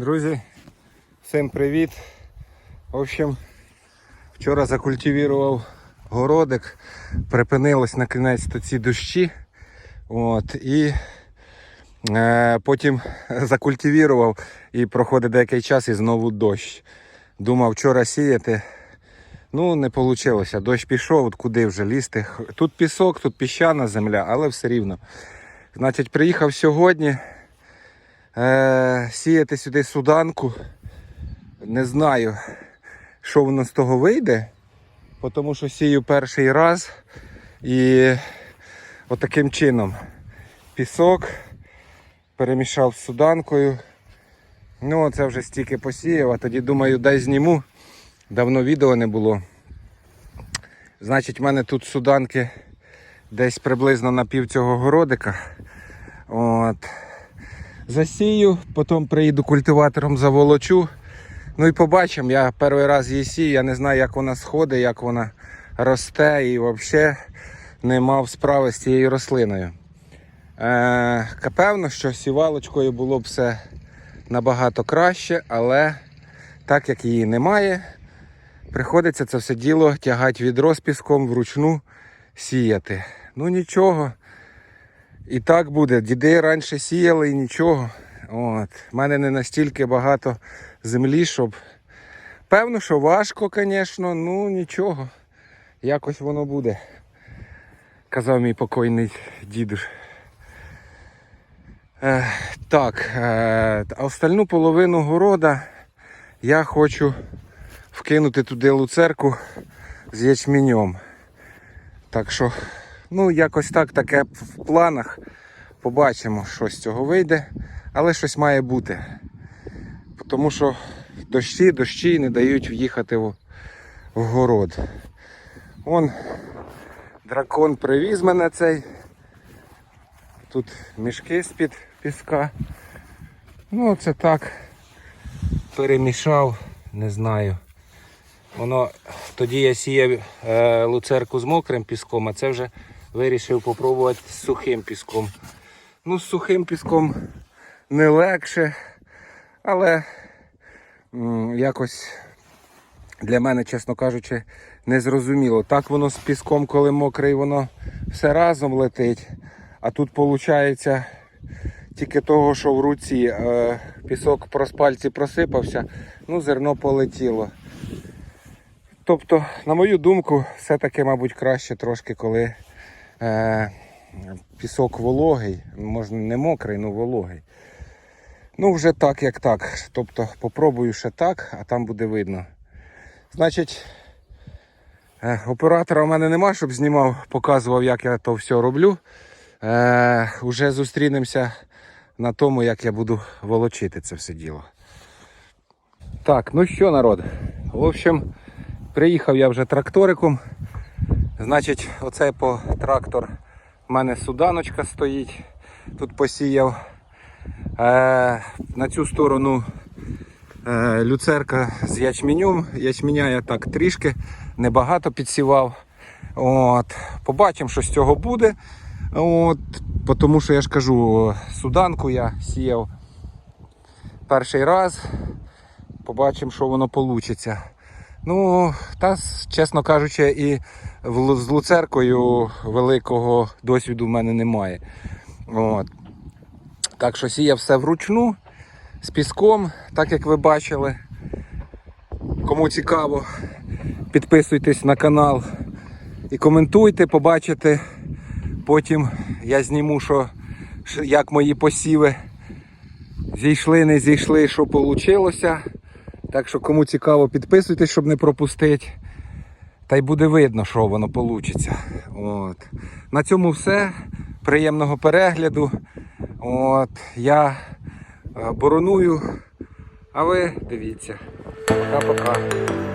Друзі, всім привіт. В общем, вчора закультивував городик, припинилось на кінець ці дощі. От, і е, потім закультивував і проходить деякий час і знову дощ. Думав вчора сіяти. Ну, не вийшло. Дощ пішов, от куди вже лізти. Тут пісок, тут піщана земля, але все рівно. Значить, приїхав сьогодні е, сіяти сюди суданку. Не знаю, що воно з того вийде, тому що сію перший раз і отаким чином пісок перемішав з суданкою. Ну, це вже стільки посіяв, а тоді думаю, дай зніму. Давно відео не було. Значить, в мене тут суданки десь приблизно на пів цього городика. Засію, потім приїду культиватором заволочу. Ну і побачимо. Я перший раз її сію, я не знаю, як вона сходить, як вона росте і взагалі не мав справи з цією рослиною. Е, певно, що сівалочкою було б все набагато краще, але так як її немає, приходиться це все діло тягати відро з піском вручну сіяти. Ну нічого. І так буде. Діди раніше сіяли і нічого. От. У мене не настільки багато землі, щоб. Певно, що важко, звісно, ну нічого. Якось воно буде. Казав мій покойний дідуш. Е, так, е, остальну половину города я хочу вкинути туди луцерку з ячменем. Так що, ну, якось так таке в планах. Побачимо, що з цього вийде, але щось має бути. Тому що дощі, дощі не дають в'їхати в, город. Вон дракон привіз мене цей. Тут мішки з-під піска. Ну, це так. Перемішав, не знаю. Воно тоді я сіяв е, луцерку з мокрим піском, а це вже вирішив попробувати з сухим піском. Ну, з сухим піском не легше, але якось для мене, чесно кажучи, не зрозуміло. Так воно з піском, коли мокрий, воно все разом летить. А тут виходить тільки того, що в руці е, пісок прос пальці просипався, ну зерно полетіло. Тобто, на мою думку, все-таки, мабуть, краще трошки, коли е, пісок вологий, можна не мокрий, але вологий. Ну, вже так, як так. Тобто попробую ще так, а там буде видно. Значить, е, оператора у мене нема, щоб знімав, показував, як я то все роблю. Е, Уже зустрінемося на тому, як я буду волочити це все діло. Так, ну що, народ? В общем, приїхав я вже тракториком. Значить, оцей по трактор у мене суданочка стоїть. Тут посіяв. Е, на цю сторону е, люцерка з ячменем. Ячменя я так трішки небагато підсівав. От. Побачимо, що з цього буде. От, Тому що я ж кажу, суданку я сіяв перший раз. Побачимо, що воно вийде. Ну, та, чесно кажучи, і з луцеркою великого досвіду в мене немає. От. Так що сіяв все вручну з піском, так як ви бачили. Кому цікаво, підписуйтесь на канал і коментуйте, побачите. Потім я зніму, що, як мої посіви зійшли, не зійшли, що вийшло. Так що кому цікаво, підписуйтесь, щоб не пропустити. Та й буде видно, що воно вийде. От. На цьому все. Приємного перегляду. От. Я е, бороную. А ви дивіться. Пока-пока.